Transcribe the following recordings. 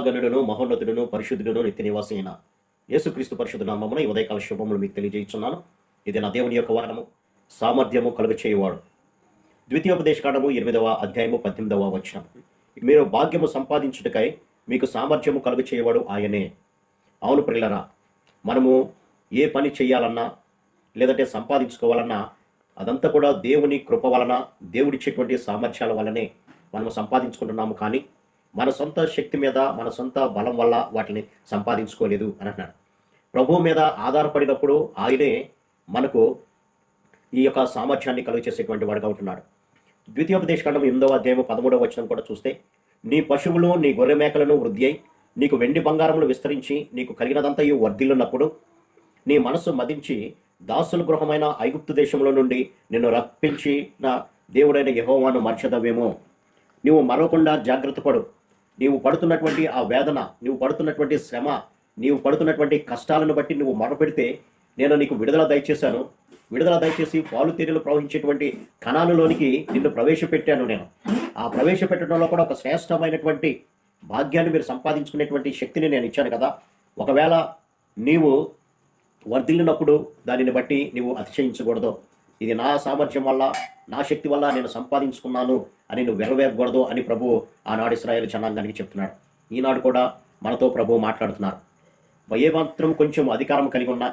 మహాగణుడును మహోన్నతుడును పరిశుద్ధుడును నిత్య నివాసైన యేసుక్రీస్తు పరిశుద్ధ నామమున ఈ ఉదయకాల శుభములు మీకు తెలియజేస్తున్నాను. ఇది నా దేవుని యొక్క వరణము సామర్థ్యము కలుగ చేయువాడు ద్వితీయోపదేశకాండము ఎనిమిదవ అధ్యాయము పద్దెనిమిదవ వచనం. మీరు భాగ్యము సంపాదించుటకై మీకు సామర్థ్యము కలుగ చేయవాడు ఆయనే. అవును ప్రిల్లరా మనము ఏ పని చేయాలన్నా లేదంటే సంపాదించుకోవాలన్నా అదంతా కూడా దేవుని కృప వలన దేవుడిచ్చేటువంటి సామర్థ్యాల వలనే మనము సంపాదించుకుంటున్నాము. కానీ మన సొంత శక్తి మీద మన సొంత బలం వల్ల వాటిని సంపాదించుకోలేదు అని అంటున్నాడు. ప్రభువు మీద ఆధారపడినప్పుడు ఆయనే మనకు ఈ యొక్క సామర్థ్యాన్ని కలుగ చేసేటువంటి వాడుగా ఉంటున్నాడు. ద్వితీయోపదేశకాండం ఎనిమిదవ అధ్యాయం పదమూడవ వచనం కూడా చూస్తే నీ పశువులు నీ గొర్రె మేకలను వృద్ధి అయి నీకు వెండి బంగారములు విస్తరించి నీకు కలిగినదంతయు వర్ధిల్లున్నప్పుడు నీ మనస్సు మదించి దాసుల గృహమైన ఐగుప్తు దేశంలో నుండి నిన్ను రప్పించిన దేవుడైన యహోవాను మర్చదవేమో. నీవు మరవకుండా జాగ్రత్త పడు. నీవు పడుతున్నటువంటి ఆ వేదన నీవు పడుతున్నటువంటి శ్రమ నీవు పడుతున్నటువంటి కష్టాలను బట్టి నువ్వు మొరపెడితే నేను నీకు విడుదల దయచేశాను. విడుదల దయచేసి పాలు తేనెలు ప్రవహించేటువంటి కణాలలోనికి నిన్ను ప్రవేశపెట్టాను నేను. ఆ ప్రవేశపెట్టడంలో కూడా ఒక శ్రేష్టమైనటువంటి భాగ్యాన్ని మీరు సంపాదించుకునేటువంటి శక్తిని నేను ఇచ్చాను కదా. ఒకవేళ నీవు వర్ధిల్లినప్పుడు దానిని బట్టి నీవు అతిశయించకూడదు. ఇది నా సామర్థ్యం వల్ల నా శక్తి వల్ల నేను సంపాదించుకున్నాను అని నువ్వు వెరవేరకూడదు అని ప్రభు ఆనాడు ఇస్రాయేల్ జనాంగానికి చెప్తున్నాడు. ఈనాడు కూడా మనతో ప్రభు మాట్లాడుతున్నారు. ఏ మాత్రం కొంచెం అధికారం కలిగి ఉన్న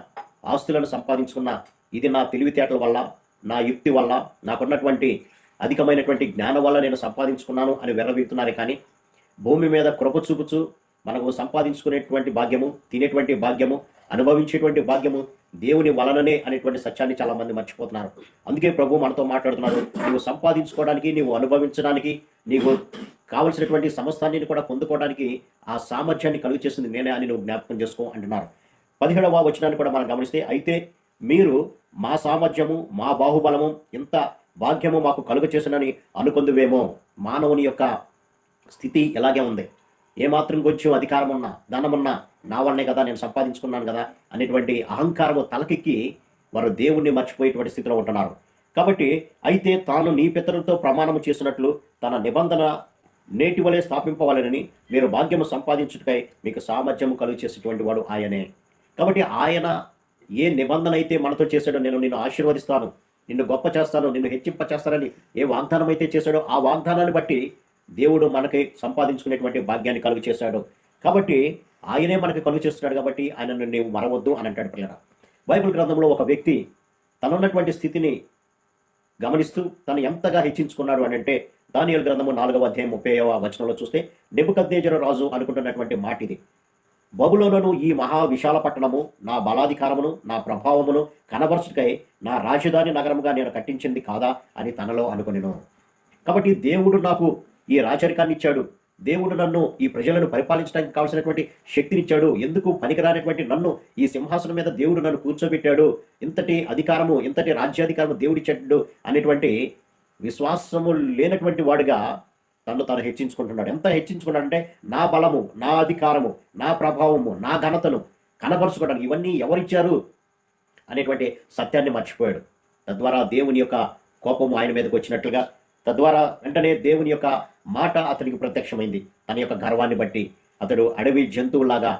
ఆస్తులను సంపాదించుకున్న ఇది నా తెలివితేటల వల్ల నా యుక్తి వల్ల నాకున్నటువంటి అధికమైనటువంటి జ్ఞానం వల్ల నేను సంపాదించుకున్నాను అని వెర్రవీగుతున్నారే కానీ భూమి మీద కృప చూపుచు మనకు సంపాదించుకునేటువంటి భాగ్యము తినేటువంటి భాగ్యము అనుభవించేటువంటి భాగ్యము దేవుని వలననే అనేటువంటి సత్యాన్ని చాలా మంది మర్చిపోతున్నారు. అందుకే ప్రభు మనతో మాట్లాడుతున్నారు నువ్వు సంపాదించుకోవడానికి నీవు అనుభవించడానికి నీకు కావలసినటువంటి సమస్తాన్ని కూడా పొందుకోవడానికి ఆ సామర్థ్యాన్ని కలుగు చేసింది నేనే అని నువ్వు జ్ఞాపకం చేసుకో అంటున్నారు. పదిహేడవ వచనాన్ని కూడా మనం గమనిస్తే అయితే మీరు మా సామర్థ్యము మా బాహుబలము ఇంత భాగ్యము మాకు కలుగు చేసినని అనుకుందువేమో. మానవుని యొక్క స్థితి ఇలాగే ఉంది? ఏమాత్రం కొంచెం అధికారం ఉన్నా ధనమున్నా నా వల్లనే కదా నేను సంపాదించుకున్నాను కదా అనేటువంటి అహంకారము తలకెక్కి వారు దేవుణ్ణి మర్చిపోయేటువంటి స్థితిలో ఉంటున్నారు. కాబట్టి అయితే తాను నీ పితరులతో ప్రమాణము చేసినట్లు తన నిబంధన నేటి వలె స్థాపింపవాలని మీరు భాగ్యము సంపాదించుటకై మీకు సామర్థ్యము కలుగు చేసేటువంటి వాడు ఆయనే. కాబట్టి ఆయన ఏ నిబంధన అయితే మనతో చేశాడో నేను నిన్ను ఆశీర్వదిస్తాను నిన్ను గొప్ప చేస్తాను నిన్ను హెచ్చింప చేస్తానని ఏ వాగ్దానం అయితే చేశాడో ఆ వాగ్దానాన్ని బట్టి దేవుడు మనకి సంపాదించుకునేటువంటి భాగ్యాన్ని కలుగు చేశాడు. కాబట్టి ఆయనే మనకి కలుగు చేస్తున్నాడు కాబట్టి ఆయనను నీవు మరవద్దు అని అంటాడు పిల్లల బైబిల్ గ్రంథంలో ఒక వ్యక్తి తనున్నటువంటి స్థితిని గమనిస్తూ తను ఎంతగా హెచ్చించుకున్నాడు అని అంటే దానియల్ గ్రంథము నాలుగవ అధ్యాయం ముప్పైవ వచనంలో చూస్తే నెబుకద్దేజర రాజు అనుకుంటున్నటువంటి మాట ఇది. బబులోనను ఈ మహా విశాల పట్టణము నా బలాధికారమును నా ప్రభావమును కనబరుచుకై నా రాజధాని నగరముగా నేను కట్టించింది కాదా అని తనలో అనుకునేను. కాబట్టి దేవుడు నాకు ఈ రాచరికాన్ని ఇచ్చాడు దేవుడు నన్ను ఈ ప్రజలను పరిపాలించడానికి కావాల్సినటువంటి శక్తినిచ్చాడు. ఎందుకు పనికిరానటువంటి నన్ను ఈ సింహాసనం మీద దేవుడు నన్ను కూర్చోబెట్టాడు? ఇంతటి అధికారము ఇంతటి రాజ్యాధికారము దేవుడిచ్చాడు అనేటువంటి విశ్వాసము లేనటువంటి వాడిగా తను తను హెచ్చించుకుంటున్నాడు. ఎంత హెచ్చించుకున్నాడంటే నా బలము నా అధికారము నా ప్రభావము నా ఘనతను కనబరుచుకోవడానికి ఇవన్నీ ఎవరిచ్చారు అనేటువంటి సత్యాన్ని మర్చిపోయాడు. తద్వారా దేవుని యొక్క కోపము ఆయన మీదకి వచ్చినట్లుగా తద్వారా వెంటనే దేవుని యొక్క మాట అతనికి ప్రత్యక్షమైంది. తన యొక్క గర్వాన్ని బట్టి అతడు అడవి జంతువులాగా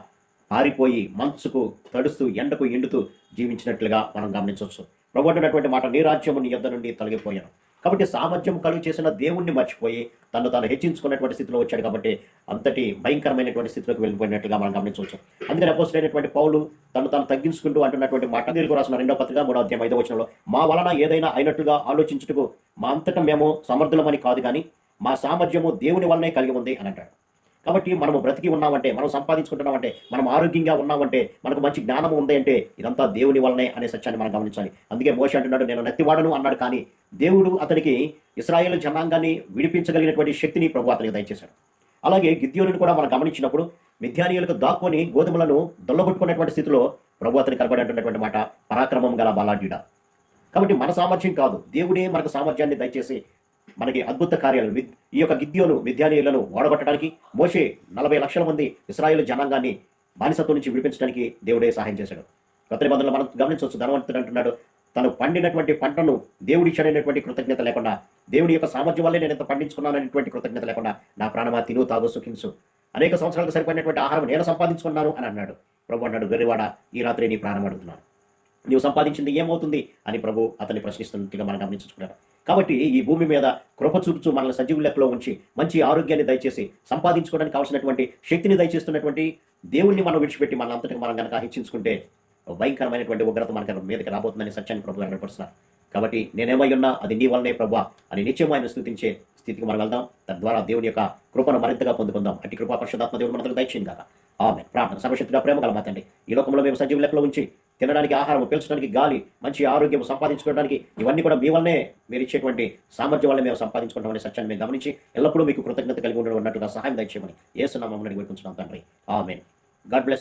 పారిపోయి మంచుకు తడుస్తూ ఎండకు ఎండుతూ జీవించినట్లుగా మనం గమనించవచ్చు. ప్రభు అంటున్నటువంటి మాట నీ రాజ్యము నీ యొద్ద నుండి తొలగిపోయాను. కాబట్టి సామర్థ్యం కలుగు చేసిన దేవుణ్ణి మర్చిపోయి తను తాను హెచ్చించుకున్నటువంటి స్థితిలో వచ్చాడు కాబట్టి అంతటి భయంకరమైనటువంటి స్థితిలోకి వెళ్ళిపోయినట్లుగా మనం గమనించవచ్చు. అందుకని అపోసరైనటువంటి పౌలు తను తాను తగ్గించుకుంటూ అంటున్నటువంటి మాట దీనికి రాసిన రెండో పత్రిక మూడో అధ్యాయం ఐదో వచనంలో మా వలన ఏదైనా అయినట్లుగా ఆలోచించుటకు మా అంతటా మేము సమర్థులమని కాదు కానీ మా సామర్థ్యము దేవుని వల్లనే కలిగి ఉంది అని అంటాడు. కాబట్టి మనము బ్రతికి ఉన్నామంటే మనం సంపాదించుకుంటున్నామంటే మనం ఆరోగ్యంగా ఉన్నామంటే మనకు మంచి జ్ఞానం ఉంది అంటే ఇదంతా దేవుని వల్లనే అనే సత్యాన్ని మనం గమనించాలి. అందుకే మోష అంటున్నాడు నేను నెత్తివాడను అన్నాడు. కానీ దేవుడు అతనికి ఇస్రాయేల్ జనాంగాన్ని విడిపించగలిగినటువంటి శక్తిని ప్రభు అతనికి దయచేశాడు. అలాగే గిద్యోనుని కూడా మనం గమనించినప్పుడు మిథ్యానీయులకు దాక్కొని గోధుమలను దొల్లగొట్టుకున్నటువంటి స్థితిలో ప్రభు అతని కనబడేటటువంటి మాట పరాక్రమం గల బలాఢ్యుడ. కాబట్టి మన సామర్థ్యం కాదు. దేవుడే మనకు సామర్థ్యాన్ని దయచేసి మనకి అద్భుత కార్యాలు ఈ యొక్క గిద్యోను విద్యానీయులను ఓడగొట్టడానికి మోషే నలభై లక్షల మంది ఇస్రాయేల్ జనాంగాన్ని బానిసత్వం నుంచి విడిపించడానికి దేవుడే సహాయం చేశాడు. కొత్త నిబంధనలు మనం గమనించవచ్చు. ధనవంతుడు అంటున్నాడు తను పండినటువంటి పంటను దేవుడి ఇచ్చాడనేటువంటి కృతజ్ఞత లేకుండా దేవుడి యొక్క సామర్థ్యం వల్లే నేను ఎంత పండించుకున్నాననేటువంటి కృతజ్ఞత లేకుండా నా ప్రాణమా తిను తాగు సుఖించు. అనేక సంవత్సరాలకు సరిపడినటువంటి ఆహారం నేను సంపాదించుకున్నాను అని అన్నాడు. ప్రభు అన్నాడు వెర్రివాడ ఈ రాత్రి నీ ప్రాణం అడుగుతున్నాను. నీవు సంపాదించింది ఏమవుతుంది? అని ప్రభు అతన్ని ప్రశ్నిస్తున్నట్టుగా మనం గమనించుకున్నాడు కాబట్టి ఈ భూమి మీద కృప చూపుచూ మనల్ని సజీవ లెక్కలో ఉంచి మంచి ఆరోగ్యాన్ని దయచేసి సంపాదించుకోవడానికి కావాల్సినటువంటి శక్తిని దయచేస్తున్నటువంటి దేవుణ్ణి మనం విడిచిపెట్టి మన అంతటికి మనం కనుక హెచ్చించుకుంటే భయంకరమైనటువంటి ఉగ్రత మనకి మీదకి రాబోతుందని సత్యాన్ని ప్రభు కనపడుతున్నారు కాబట్టి నేనేమై ఉన్నా అది నీ వల్లనే ప్రభా అని నిత్యం ఆయన స్థుతించే స్థితికి మనం వెళ్దాం. తద్వారా దేవుని యొక్క కృపను మరింతగా పొందుకుందాం. అట్టి కృపా పరిశుధాత్మ దేవుడు మనకు దయచేయండి కాక ఆమె ప్రార్థన. సర్వశక్తిగా ప్రేమ కలమాతండి ఈ లోకంలో మేము సజీవ లెక్కలో ఉంచి తినడానికి ఆహారం పీల్చడానికి గాలి మంచి ఆరోగ్యం సంపాదించుకోవడానికి ఇవన్నీ కూడా మీ వల్లనే మీరు ఇచ్చేటువంటి సామర్థ్యం వల్ల మేము సంపాదించుకుంటామనే సత్యాన్ని మేము గమనించి ఎల్లప్పుడూ మీకు కృతజ్ఞత కలిగి ఉండడం ఉన్నట్టుగా సహాయం దయచేయమని ఏసునామని వేడుకుంటున్నాం తండ్రి. ఆమె గాడ్ బ్లెస్